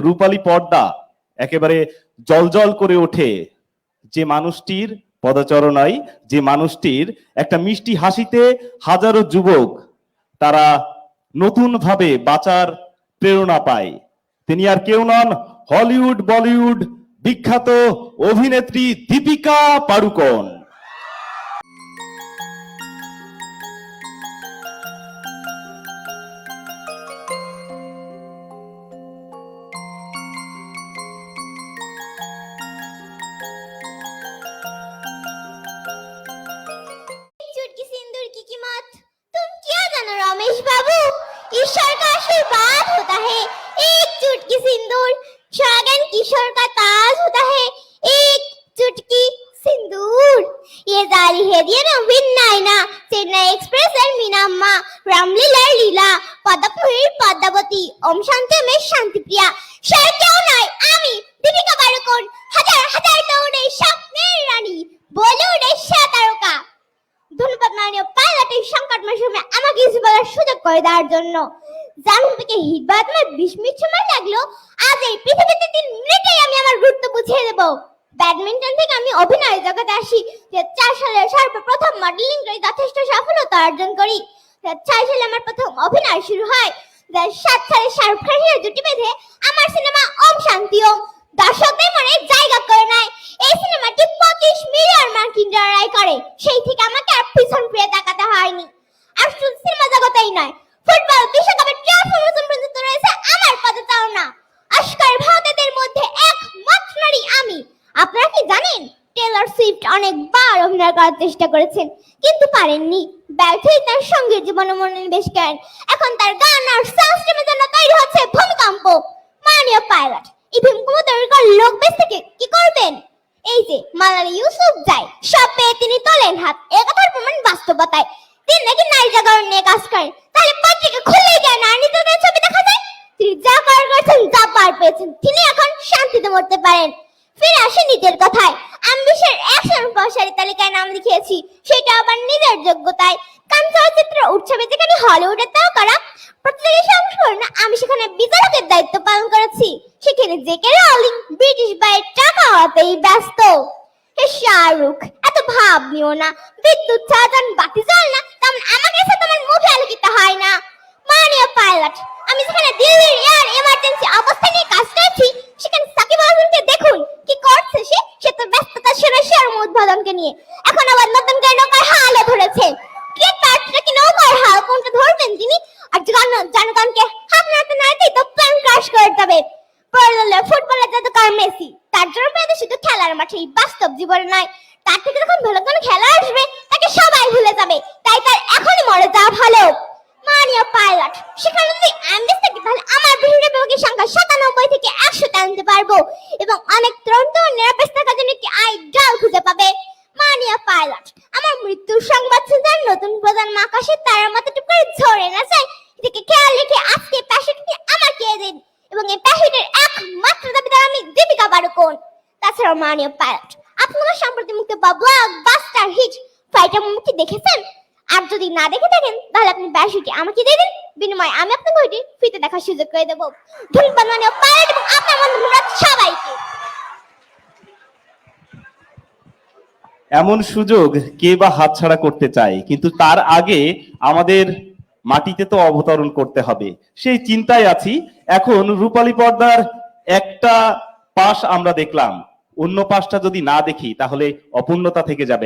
রূপালী পর্দা একেবারে জলজল করে ওঠে। যে মানুষটির পদচরণায়, যে মানুষটির একটা মিষ্টি হাসিতে হাজারো যুবক, তারা নতুন ভাবে বাঁচার প্রেরণা পায়। তিনি আর কেউ নন, হলিউড, বলিউড বিখ্যাত অভিনেত্রী দীপিকা পাড়ুকোন। है एक चुटकी सिंदूर शागन किशोर का ताज होता है एक चुटकी सिंदूर ये जारी है दिया ना विन नायना चेन्नई एक्सप्रेस एंड मीनाम्मा रामलीला লীলা পদ্মপুরীর পদ্মাবতী ওম শান্তি মেশ শান্তিপ্রিয়া সে কেউ নয় আমি দীপিকা পাড়ুকোন হাজার হাজার দৌড়ে স্বপ্নের রানী বলিউডের সেরা তারকা ধন্যবাদ মাননীয় পাইলট এই সংকটময় সময় আমাকে কিছু বলার সুযোগ করে দেওয়ার জন্য জানুন থেকে হিট বা তোমার বিশ মিনিট সময় লাগল। আজ এই পৃথিবীতে তিন মিনিটেই আমি আমার গুরুত্ব বুঝিয়ে দেব। ব্যাডমিন্টন থেকে আমি অভিনয় জগতে আসি দু চার সালে সর্বপ্রথম মডেলিং করে যথেষ্ট সফলতা অর্জন করি। চার সালে আমার প্রথম অভিনয় শুরু হয় সাত সালে শাহরুখ খানের জুটি বেঁধে আমার সিনেমা ওম শান্তি ওম দর্শকদের মনে জায়গা করে নেয়। এই সিনেমাটি পঁচিশ মিলিয়ন মার্কিন ডলার আয় করে। সেই থেকে আমাকে আর পিছন ফিরে তাকাতে হয়নি। আর শুধু সিনেমা জগতেই নয়। ফুটবল বিশ্বকাপের ট্রফি পর্যন্ত রয়েছে আমার পদচারণা অস্কার ভারতীয়দের মধ্যে একমাত্র নারী আমি। আপনারা কি জানেন, টেলর সুইফট অনেকবার অভিনয় করার চেষ্টা করেছেন, কিন্তু পারেননি। ব্যর্থ হয়ে তার সংগীত জীবনে মনোনিবেশ করেন। এখন তার গান আর সাউন্ড জন্য তৈরি হচ্ছে ভূমিকম্প। মাননীয় পাইলট, এই ভূমিকম্প তৈরি করার লোক বেশ থেকে কি করবেন? এই যে, মালালা ইউসুফ যায় সব পেয়ে তিনি তোলেন হাত। এ প্রমাণ বাস্তবতায়। তিনি নাকি নারী জাগরণ নিয়ে কাজ করেন। তাহলে পত্রিকা খুললেই যায় নারী নির্যাতনের ছবি দেখা যায় তিনি যা করার করেছেন যা পার পেয়েছেন তিনি এখন পারেন ফিরে আসি নিজের কথায়। আমি বিশ্বের একশো প্রসারী তালিকায় নাম লিখিয়েছি। সেটা আবার নিজের যোগ্যতায়। কান চলচ্চিত্র উৎসবে যেখানে হলিউডের তারকারা প্রতিযোগী অংশগ্রহণ আমি সেখানে বিচারকের দায়িত্ব পালন করেছি। সেখানে জেকে রাউলিং ব্রিটিশ বাইয়ের টাকা হওয়াতেই ব্যস্ত। হে শাহরুখ, এত ভাব নিও না। বিদ্যুৎ ছাড়া বাতি জ্বল না, তেমন আমাকে সাথে তোমার মুখে আলোকিত হয় না। মাননীয় পাইলট, আমি যেখানে দিল্লির এয়ার এমার্জেন্সি অবস্থা নিয়ে কাজ করছি সেখানে সাকিব আজমকে দেখুন করছে সে সে তো ব্যস্ততা সেরা শেয়ার উদ্বোধনকে নিয়ে। এখন আবার নতুন করে নৌকার হালও ধরেছে। কে প্রার্থীরা কি নৌকার হাল? কোনটা ধরবেন তিনি? আর জন জনগণকে হাত নাড়তে নাড়তেই তো প্ল্যান ক্রাশ করে যাবে। পড়লে ফুটবলের জাদুকর মেসি, তার জন্য পেয়ে শুধু খেলার মাঠে বাস্তব জীবনে নয় তার থেকে যখন ভালো কোনো খেলা আসবে, তাকে সবাই ভুলে যাবে। তাই তার এখনই মরে যাওয়া ভালো। মাননীয় পাইলট, সেখানে যদি বিভাগের সংখ্যা সাতানব্বই থেকে একশোতে আনতে পারব। এবং অনেক তরুণ থাকার জন্য একটি খুঁজে পাবে। মাননীয় পাইলট, আমার মৃত্যুর সংবাদ নতুন মতো ঝরে এদিকে খেয়াল রেখে আজকে প্যাশেটটি দিন। এবং এই প্যাশেটের একমাত্র দাবিদার আমি দীপিকা পাড়ুকোন মাননীয় পাইলট সম্প্রতি মুক্ত হিট ফাইটার দেখেছেন? আর যদি না দেখে থাকেন, তাহলে আপনি প্যাশেটটি আমাকে দিয়ে দিন। বিনিময়ে আমি আপনাকে ওইটি ফিতে দেখার সুযোগ করে দেবো। ধন্যবাদ মাননীয় পাইলট এবং আপনার বন্ধুরা সবাইকে। এমন সুযোগ কে বা হাতছাড়া করতে চায়, কিন্তু তার আগে আমাদের মাটিতে তো অবতরণ করতে হবে। সেই চিন্তায় আছি, এখন রূপালী পর্দার একটা পাশ আমরা দেখলাম। অন্য পাশটা যদি না দেখি, তাহলে অপূর্ণতা থেকে যাবে।